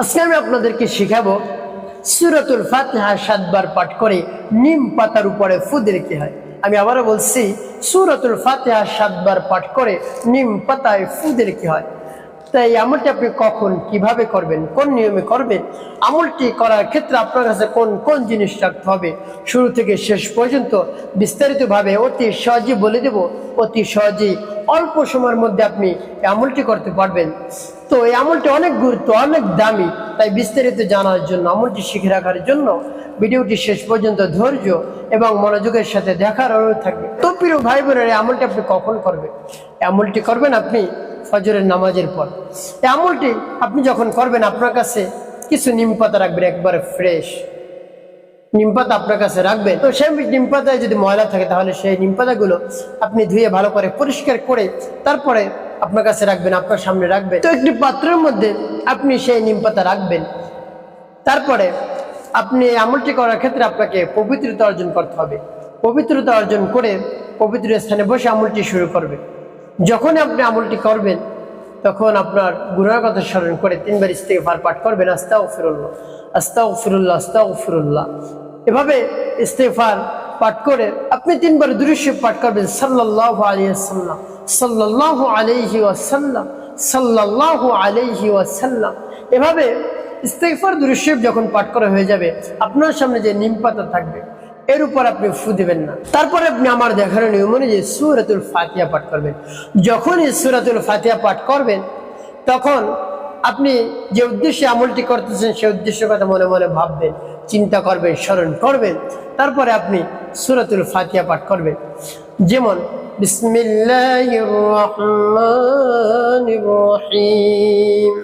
আজকে আমি আপনাদেরকে শিখাবো সুরতুল ফাতেহা সাতবার পাঠ করে নিম পাতার উপরে ফু দিলে কি হয়। আমি আবারও বলছি, সুরতুল ফাতেহা সাতবার পাঠ করে নিম পাতায় ফু দিলে কি হয়? তাই আমলটি আপনি কখন, কীভাবে করবেন, কোন নিয়মে করবেন, আমলটি করার ক্ষেত্রে আপনার কাছে কোন কোন জিনিস রাখতে হবে? শুরু থেকে শেষ পর্যন্ত বিস্তারিতভাবে অতি সহজে বলে দেব, অতি সহজেই অল্প সময়ের মধ্যে আপনি আমলটি করতে পারবেন। তো এই আমলটি অনেক গুরুত্ব, অনেক দামি, তাই বিস্তারিত জানার জন্য, আমলটি শিখে রাখার জন্য ভিডিওটি শেষ পর্যন্ত ধৈর্য এবং মনোযোগের সাথে দেখার অনুরোধ থাকবে। তো প্রিয় ভাই বোনের আমলটি আপনি কখন করবেন? আমলটি করবেন আপনি ফজরের নামাজের পর। আমলটি আপনি যখন করবেন, আপনার কাছে কিছু নিম পাতা রাখবেন, একবারে ফ্রেশ নিম পাতা আপনার কাছে রাখবেন তো সেই নিম পাতায় যদি ময়লা থাকে, তাহলে সেই নিম পাতাগুলো আপনি ধুয়ে ভালো করে পরিষ্কার করে তারপরে আপনার কাছে রাখবেন, আপনার সামনে রাখবেন। তো একটি পাত্রের মধ্যে আপনি সেই নিম পাতা রাখবেন। তারপরে আপনি এই আমলটি করার ক্ষেত্রে আপনাকে পবিত্রতা অর্জন করতে হবে। পবিত্রতা অর্জন করে পবিত্র স্থানে বসে আমলটি শুরু করবে। যখন আপনি আমলটি করবেন, তখন আপনার গুণার কথা স্মরণ করে তিনবার ইস্তেফার পাঠ করবেন আস্তাও ফিরুল্লাহ আস্তাও ফিরুল্লাহ আস্তাও ফিরুল্লাহ এভাবে ইস্তেফার পাঠ করে আপনি তিনবার দৃশ্য পাঠ করবেন সাল্লাহ আলিয়াল্লাম সাল্লাহ আলহি ওয়াসাল্লাম সাল্লাহ আলহি ওয়াসাল্লাম। এভাবে ইস্তেফার দৃশ্য যখন পাঠ করা হয়ে যাবে, আপনার সামনে যে নিম পাতা থাকবে এর উপর আপনি ফু দিবেন না। তারপরে আপনি আমার দেখানো নিয়ম অনুযায়ী সুরাতুল ফাতিয়া পাঠ করবেন। যখনই সুরাতুল ফাতিয়া পাঠ করবেন, তখন আপনি যে উদ্দেশ্যে আমলটি করতেছেন সেই উদ্দেশ্যের কথা মনে মনে ভাববেন, চিন্তা করবেন, স্মরণ করবেন। তারপরে আপনি সুরাতুল ফাতিয়া পাঠ করবেন। যেমন রহমানির রহিম।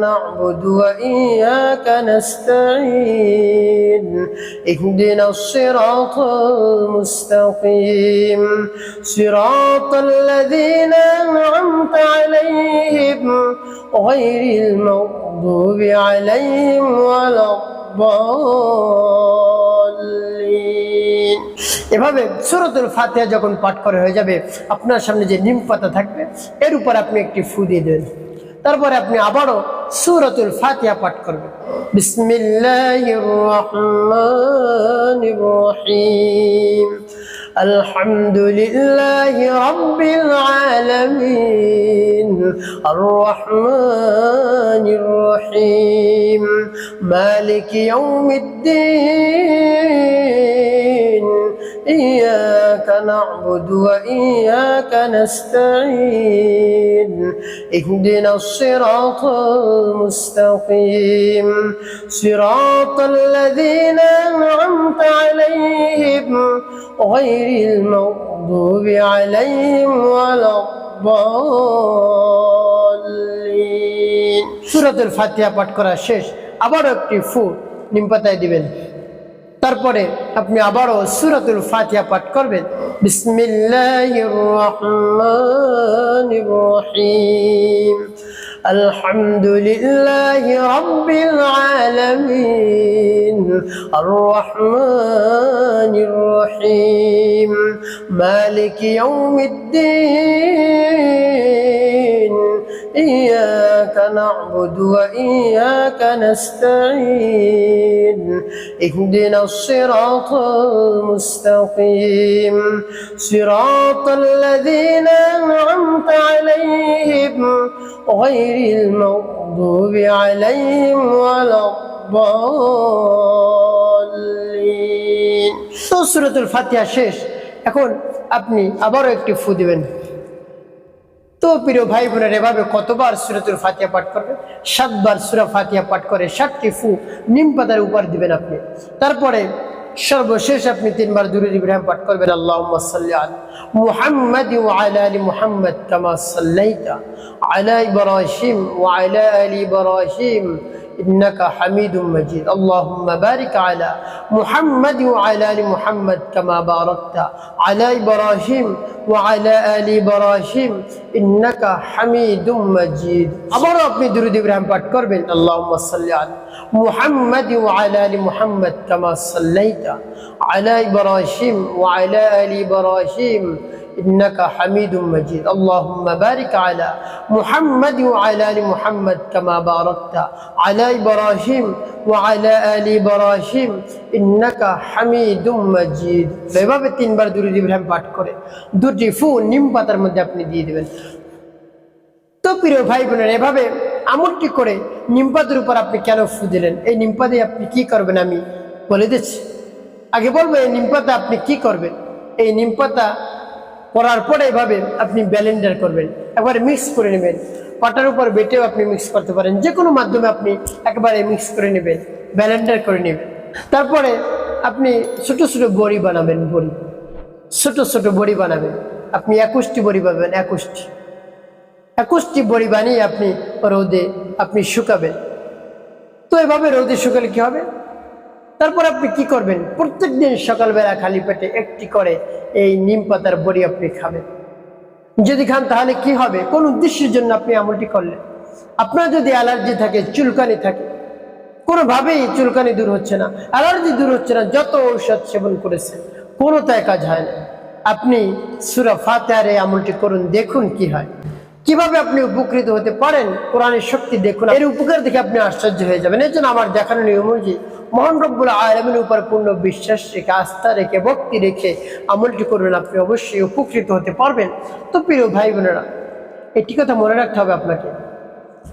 نعبد وإياك نستعين اهدنا الصراط المستقيم صراط الذين أنعمت عليهم غير المغضوب عليهم ولا الضالين এভাবে সুরতুল ফাতিহা যখন পাঠ করা হয়ে যাবে আপনার সামনে যে নিম পাতা থাকবে এর উপর আপনি একটি ফু দিয়ে দেবেন তারপরে আপনি আবারও সুরতুল ফাতিয়া পাঠ করবেন। বিসমিল্লাহিম আলহামদুলিল্লাহ রব্বিল আলামিন। আর রহমানির রহিম। মালিক ইয়াউমিদ্দিন। إياك نعبد وإياك نستعين اهدنا الصراط المستقيم صراط الذين أنعمت عليهم غير المغضوب عليهم ولا الضالين سورة الفاتحة পাঠ করা শেষ আবার একটি ফু নিম পাতায় দিবেন তারপরে আপনি আবারও সূরাতুল ফাতিহা পাঠ করবেন। বিসমিল্লাহির রহমানির রহিম। الحمد لله رب العالمين الرحمن الرحيم مالك يوم الدين إيه نعبد وإياك نستعين اهدنا الصراط المستقيم صراط الذين أنعمت عليهم غير المغضوب عليهم ولا الضالين তো সুরতুল ফাতিহা শেষ এখন আপনি আবারও একটি ফু দিবেন তো প্রিয় ভাই বোনের এভাবে কতবার সুরতুল ফাতিয়া পাঠ করবেন? সাতবার সুরা ফাতিয়া পাঠ করে ষাটটি ফু নিম পাতার উপর দিবেন আপনি। তারপরে সর্বশেষ আপনি তিনবার দুরুদ ইব্রাহিম পাঠ করবেন আল্লাহ মুহাম্মদ আলী মুহাম্মদ ওয়া আলা إنك حميد مجيد اللهم بارك على محمد وعلى آل محمد كما باركت على إبراهيم وعلى آل إبراهيم إنك حميد مجيد আবারও আপনি দুরুদ ইব্রাহিম পাঠ করবেন اللهم صل على محمد وعلى آل محمد كما صليت على إبراهيم وعلى آل إبراهيم إنك حميد مجيد اللهم بارك على محمد وعلى آل محمد كما باركت على إبراهيم وعلى آل إبراهيم إنك حميد مجيد এভাবে তিনবার দুরুদ ইব্রাহিম পাঠ করে দুটি ফু নিম পাতার মধ্যে আপনি দিয়ে দেবেন তো প্রিয় ভাই বোনের এভাবে আমলটি করে নিমপাতের উপর আপনি কেন ফু দিলেন এই নিমপাতে আপনি কি করবেন আমি বলে দিচ্ছি আগে বলবো এই নিমপাতা আপনি কি করবেন এই নিমপাতা করার পরে এভাবে আপনি ব্যালেন্ডার করবেন, একবারে মিক্স করে নেবেন। পাটার উপর বেটেও আপনি মিক্স করতে পারেন যে কোনো মাধ্যমে আপনি একবারে মিক্স করে নেবেন, ব্যালেন্ডার করে নেবেন। তারপরে আপনি ছোট ছোট বড়ি বানাবেন, বড়ি। ছোট ছোট বড়ি বানাবেন। আপনি একুশটি বড়ি পাবেন একুশটি। একুশটি বড়ি বানিয়ে আপনি রোদে আপনি শুকাবেন। তো এভাবে রোদে শুকালে কি হবে? তারপর আপনি কি করবেন? প্রত্যেক দিন সকালবেলা খালি পেটে একটি করে এই নিম পাতার বড়ি আপনি খাবেন। যদি খান তাহলে কি হবে? কোন উদ্দেশ্যের জন্য আপনি আমলটি করলেন? আপনার যদি অ্যালার্জি থাকে, চুলকানি থাকে, কোনোভাবেই চুলকানি দূর হচ্ছে না, অ্যালার্জি দূর হচ্ছে না, যত ঔষধ সেবন করেছে কোনো তাই কাজ হয় না। আপনি সুরা এই আমলটি করুন, দেখুন কি হয়। কীভাবে আপনি উপকৃত হতে পারেন? কোরআনের শক্তি দেখুন। এর উপকার দেখে আপনি আশ্চর্য হয়ে যাবেন। এই জন্য আমার দেখানো নিয়ম অনুযায়ী মহান রব্বুল আলমের উপর পূর্ণ বিশ্বাস রেখে, আস্থা রেখে, ভক্তি রেখে আমলটি করবেন আপনি অবশ্যই, উপকৃত হতে পারবেন। তো প্রিয় ভাই বোনেরা এটি কথা মনে রাখতে হবে আপনাকে।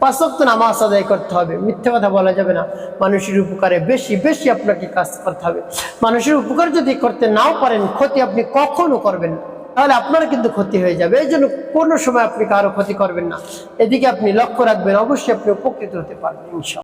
পাঁচক্ত নামাজ আদায় করতে হবে। মিথ্যে কথা বলা যাবে না। মানুষের উপকারে বেশি বেশি আপনাকে কাজ করতে হবে। মানুষের উপকার যদি করতে নাও পারেন, ক্ষতি আপনি কখনো করবেন তাহলে আপনার কিন্তু ক্ষতি হয়ে যাবে। এই জন্য কোনো সময় আপনি কারও ক্ষতি করবেন না। এদিকে আপনি লক্ষ্য রাখবেন, অবশ্যই আপনি উপকৃত হতে পারবেন ইনশাল্লাহ